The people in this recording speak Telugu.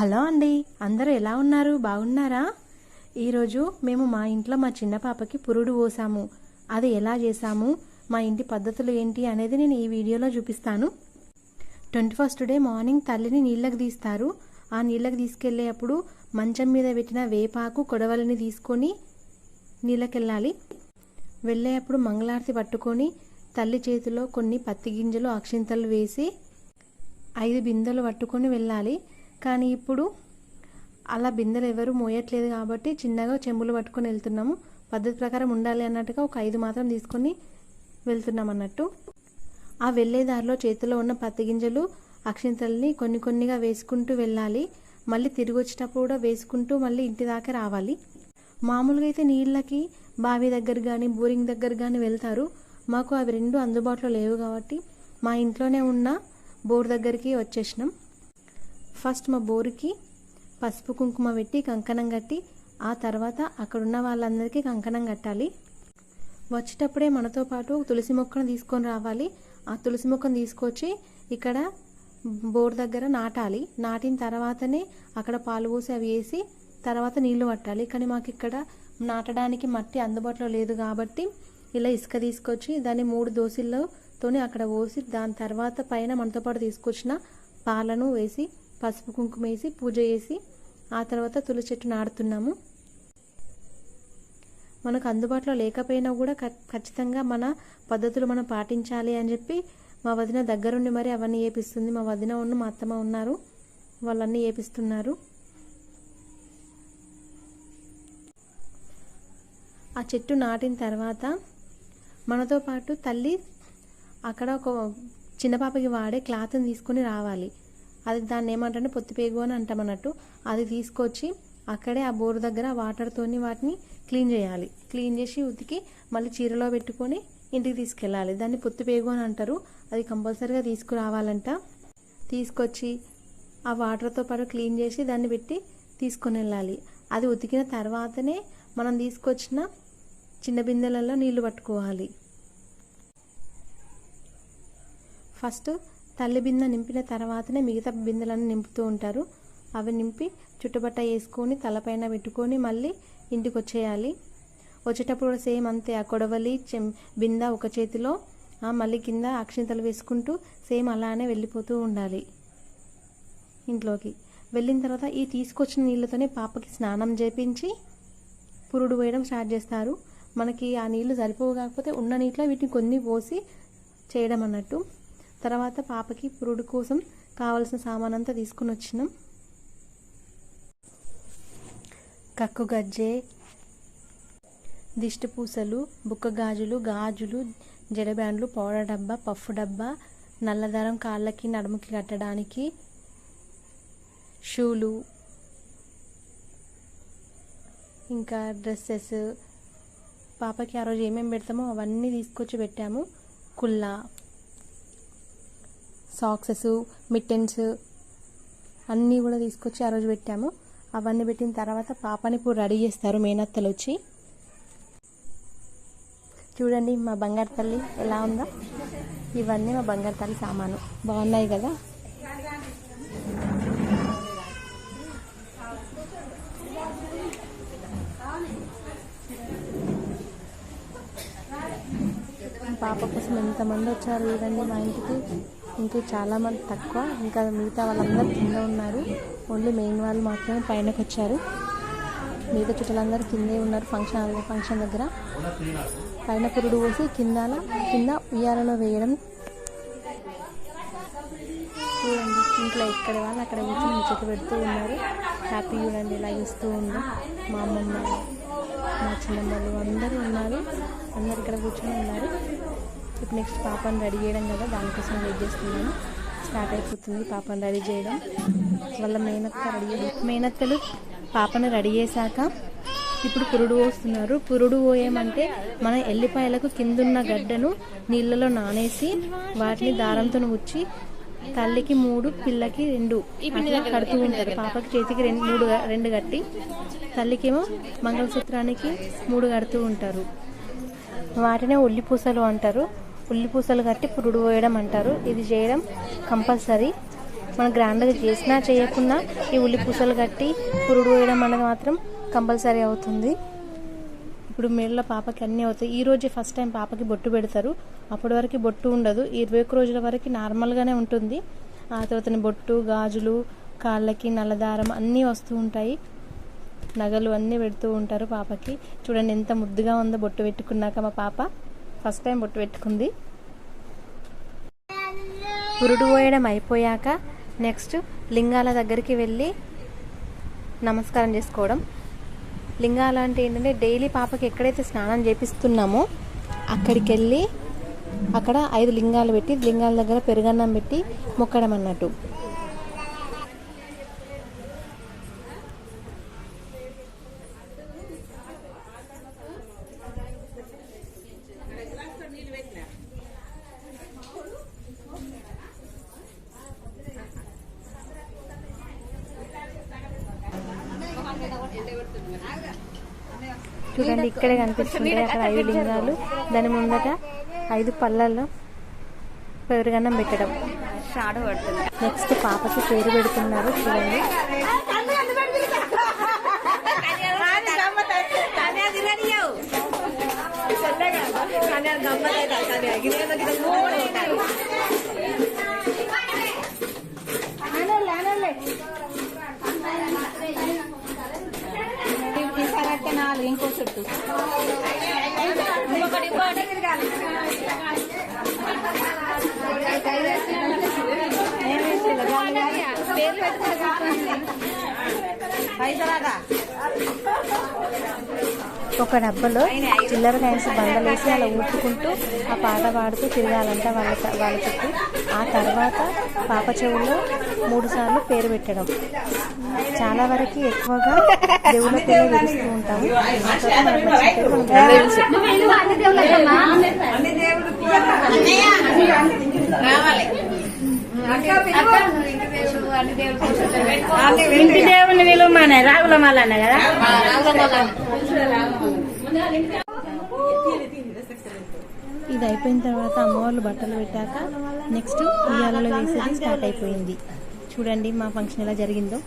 హలో అండి అందరూ ఎలా ఉన్నారు? బాగున్నారా? ఈరోజు మేము మా ఇంట్లో మా చిన్న పాపకి పురుడు పోసాము. అది ఎలా చేసాము? మా ఇంటి పద్ధతులు ఏంటి అనేది నేను ఈ వీడియోలో చూపిస్తాను. ట్వంటీ ఫస్ట్ డే మార్నింగ్ తల్లిని నీళ్ళకి తీస్తారు. ఆ నీళ్ళకి తీసుకెళ్ళేటప్పుడు మంచం మీద పెట్టిన వేపాకు కొడవలిని తీసుకొని నీళ్ళకెళ్ళాలి. వెళ్ళేటప్పుడు మంగళారతి పట్టుకొని తల్లి చేతిలో కొన్ని పత్తి గింజలు అక్షింతలు వేసి ఐదు బిందెలు పట్టుకొని వెళ్ళాలి. కానీ ఇప్పుడు అలా బిందెలు ఎవరు మోయట్లేదు కాబట్టి చిన్నగా చెంబులు పట్టుకొని వెళ్తున్నాము. పద్ధతి ప్రకారం ఉండాలి అన్నట్టుగా ఒక ఐదు మాత్రం తీసుకొని వెళ్తున్నాం అన్నట్టు ఆ వెళ్ళే దారిలో చేతిలో ఉన్న పత్తి గింజలు అక్షింతల్ని కొన్ని కొన్నిగా వేసుకుంటూ వెళ్ళాలి. మళ్ళీ తిరిగి వచ్చేటప్పుడు కూడా వేసుకుంటూ మళ్ళీ ఇంటి దాకా రావాలి. మామూలుగా అయితే నీళ్ళకి బావి దగ్గర కానీ బోరింగ్ దగ్గర కానీ వెళ్తారు. మాకు అవి రెండు అందుబాటులో లేవు కాబట్టి మా ఇంట్లోనే ఉన్న బోర్ దగ్గరికి వచ్చేసినాం. ఫస్ట్ మా బోరుకి పసుపు కుంకుమ పెట్టి కంకణం కట్టి ఆ తర్వాత అక్కడ ఉన్న వాళ్ళందరికీ కంకణం కట్టాలి. వచ్చేటప్పుడే మనతో పాటు తులసి మొక్కను తీసుకొని రావాలి. ఆ తులసి మొక్కను తీసుకొచ్చి ఇక్కడ బోర్ దగ్గర నాటాలి. నాటిన తర్వాతనే అక్కడ పాలు పోసి అవి వేసి తర్వాత నీళ్ళు పట్టాలి. కానీ మాకు ఇక్కడ నాటడానికి మట్టి అందుబాటులో లేదు కాబట్టి ఇలా ఇసుక తీసుకొచ్చి దాన్ని మూడు దోశల్లోతోని అక్కడ పోసి దాని తర్వాత పైన మనతో పాటు తీసుకొచ్చిన పాలను వేసి పసుపు కుంకుమ వేసి పూజ చేసి ఆ తర్వాత తులసి చెట్టు నాడుతున్నాము మనకు అందుబాటులో లేకపోయినా కూడా ఖచ్చితంగా మన పద్ధతులు మనం పాటించాలి అని చెప్పి మా వదిన దగ్గరుండి మరి అవన్నీ ఏపిస్తుంది. మా వదిన ఉన్న మా అత్తమ్మ ఉన్నారు. వాళ్ళన్నీ ఏపిస్తున్నారు. ఆ చెట్టు నాటిన తర్వాత మనతో పాటు తల్లి అక్కడ ఒక చిన్న పాపకి వాడే క్లాత్ని తీసుకొని రావాలి. అది దాన్ని ఏమంటే పొత్తిపేగు అని అంటాం అన్నట్టు. అది తీసుకొచ్చి అక్కడే ఆ బోరు దగ్గర వాటర్తోని వాటిని క్లీన్ చేయాలి. క్లీన్ చేసి ఉతికి మళ్ళీ చీరలో పెట్టుకొని ఇంటికి తీసుకెళ్ళాలి. దాన్ని పొత్తిపేగు అని అంటారు. అది కంపల్సరీగా తీసుకురావాలంట. తీసుకొచ్చి ఆ వాటర్తో పాటు క్లీన్ చేసి దాన్ని పెట్టి తీసుకొని వెళ్ళాలి. అది ఉతికిన తర్వాతనే మనం తీసుకొచ్చిన చిన్న బిందెలలో నీళ్ళు పట్టుకోవాలి. ఫస్ట్ తల్లి బిందె నింపిన తర్వాతనే మిగతా బిందెలను నింపుతూ ఉంటారు. అవి నింపి చుట్టుబట్ట వేసుకొని తలపైన పెట్టుకొని మళ్ళీ ఇంటికి వచ్చేయాలి వచ్చేటప్పుడు కూడా సేమ్ అంతే. ఆ కొడవలి చెం బిందె ఒక చేతిలో మళ్ళీ కింద అక్షింతలు వేసుకుంటూ సేమ్ అలానే వెళ్ళిపోతూ ఉండాలి ఇంట్లోకి. వెళ్ళిన తర్వాత ఈ తీసుకొచ్చిన నీళ్ళతోనే పాపకి స్నానం చేపించి పురుడు వేయడం స్టార్ట్ చేస్తారు. మనకి ఆ నీళ్ళు సరిపోవు కాకపోతే ఉన్న నీటిలో వీటిని కొన్ని పోసి చేయడం అన్నట్టు. తర్వాత పాపకి పురుడు కోసం కావలసిన సామాన్ అంతా తీసుకుని వచ్చినాం. కక్కు గజ్జె దిష్టి పూసలు బుక్క గాజులు గాజులు జడబ్యాండ్లు పౌడర్ డబ్బా పఫ్ డబ్బా నల్లదారం కాళ్ళకి నడుముకి కట్టడానికి షూలు ఇంకా డ్రెస్సెస్. పాపకి ఆ రోజు ఏమేమి పెడతామో అవన్నీ తీసుకొచ్చి పెట్టాము. కుల్లా. సాక్సెస్ మిట్టెన్స్ అన్నీ కూడా తీసుకొచ్చి ఆ రోజు పెట్టాము. అవన్నీ పెట్టిన తర్వాత పాపని ఇప్పుడు రెడీ చేస్తారు మేనత్తలు వచ్చి. చూడండి మా బంగారు తల్లి ఎలా ఉందో? ఇవన్నీ మా బంగారు తల్లి సామాను. బాగున్నాయి కదా? పాప కోసం ఎంతమంది వచ్చారు చూడండి మా ఇంటికి. ఇంకా చాలా మంది తక్కువ. ఇంకా మిగతా వాళ్ళందరూ కింద ఉన్నారు. ఓన్లీ మెయిన్ వాళ్ళు మాత్రమే పైనకి వచ్చారు. మిగతా చుట్టాలందరూ కిందే ఉన్నారు ఫంక్షన్ ఫంక్షన్ దగ్గర. పైన పురుడు పోసి కింద కింద ఉయ్యాలలో వేయడం. చూడండి ఇంట్లో ఎక్కడ వాళ్ళు అక్కడ కూర్చొని ముచ్చట్లు పెడుతూ ఉన్నారు. హ్యాపీ చూడండి ఇలా చూస్తూ ఉంది. మా అమ్మమ్మ మా చిన్నమ్మలు అందరూ ఉన్నారు. అందరు ఇక్కడ కూర్చొని ఉన్నారు. ఇప్పుడు నెక్స్ట్ పాపను రెడీ చేయడం కదా దానికోసం వెయిట్ చేస్తున్నాను. స్టార్ట్ అయిపోతుంది పాపను రెడీ చేయడం. వాళ్ళ మేనత్త రెడీ మేనత్తలు పాపను రెడీ చేశాక ఇప్పుడు పురుడు పోస్తున్నారు. పురుడు పోయేమంటే మన ఎల్లిపాయలకు కిందున్న గడ్డను నీళ్ళలో నానేసి వాటిని దారంతో ఉచ్చి తల్లికి మూడు పిల్లకి రెండు అట్లా కడుతూ ఉంటారు. పాపకి చేతికి రెండు మూడు రెండు కట్టి తల్లికేమో మంగళసూత్రానికి మూడు కడుతూ ఉంటారు. వాటినే ఉల్లిపూసలు అంటారు. ఉల్లిపూసలు కట్టి పురుడు పోయడం అంటారు. ఇది చేయడం కంపల్సరీ. మనం గ్రాండ్గా చేసినా చేయకున్నా ఈ ఉల్లి పూసలు కట్టి పురుడు పోయడం అనేది మాత్రం కంపల్సరీ అవుతుంది. ఇప్పుడు మెడలో పాపకి అన్నీ అవుతాయి. ఈ రోజు ఫస్ట్ టైం పాపకి బొట్టు పెడతారు. అప్పటి వరకు బొట్టు ఉండదు. ఇరవై ఒక్క రోజుల వరకు నార్మల్గానే ఉంటుంది. ఆ తర్వాత బొట్టు గాజులు కాళ్ళకి నల్లదారం అన్నీ వస్తూ ఉంటాయి. నగలు అన్నీ పెడుతూ ఉంటారు పాపకి. చూడండి ఎంత ముద్దుగా ఉందో బొట్టు పెట్టుకున్నాక మా పాప. ఫస్ట్ టైం బొట్టు పెట్టుకుంది. పురుడు పోయడం అయిపోయాక నెక్స్ట్ లింగాల దగ్గరికి వెళ్ళి నమస్కారం చేసుకోవడం. లింగాల అంటే ఏంటంటే డైలీ పాపకి ఎక్కడైతే స్నానం చేపిస్తున్నామో అక్కడికి వెళ్ళి అక్కడ ఐదు లింగాలు పెట్టి లింగాల దగ్గర పెరుగన్నం పెట్టి మొక్కడం అన్నట్టు. చూడండి ఇక్కడే కనిపిస్తుంది అక్కడ ఐదు లింగాలు. దాని ముందట ఐదు పళ్ళల్లో పెరుగన్నం పెట్టడం. షాడో పడుతుంది. నెక్స్ట్ పాపకి పేరు పెడుతున్నారు చూడండి. నాలుగు ఇంకో చుట్టూ పేర్లు పైసరాదా ఒక డబ్బాలో చిల్లర కాయిన్స్ బండలేసి అలా ఊపుకుంటూ ఆ పాట పాడుతూ తిరగాలంట వాళ్ళ వాళ్ళ చుట్టూ. ఆ తర్వాత పాప చెవుల్లో మూడు సార్లు పేరు పెట్టడం. చాలా వరకు ఎక్కువగా దేవుళ్ళ పేరు పిలుస్తూ ఉంటాము ఆ ఇంటి దేవుని విలువమనే రాగుల మాలన్న కదా? ఇది అయిపోయిన తర్వాత అమ్మవాళ్ళు బట్టలు పెట్టాక నెక్స్ట్ ఉయ్యాలలో వేసేది స్టార్ట్ అయిపోయింది. చూడండి మా ఫంక్షన్ ఎలా జరిగిందో.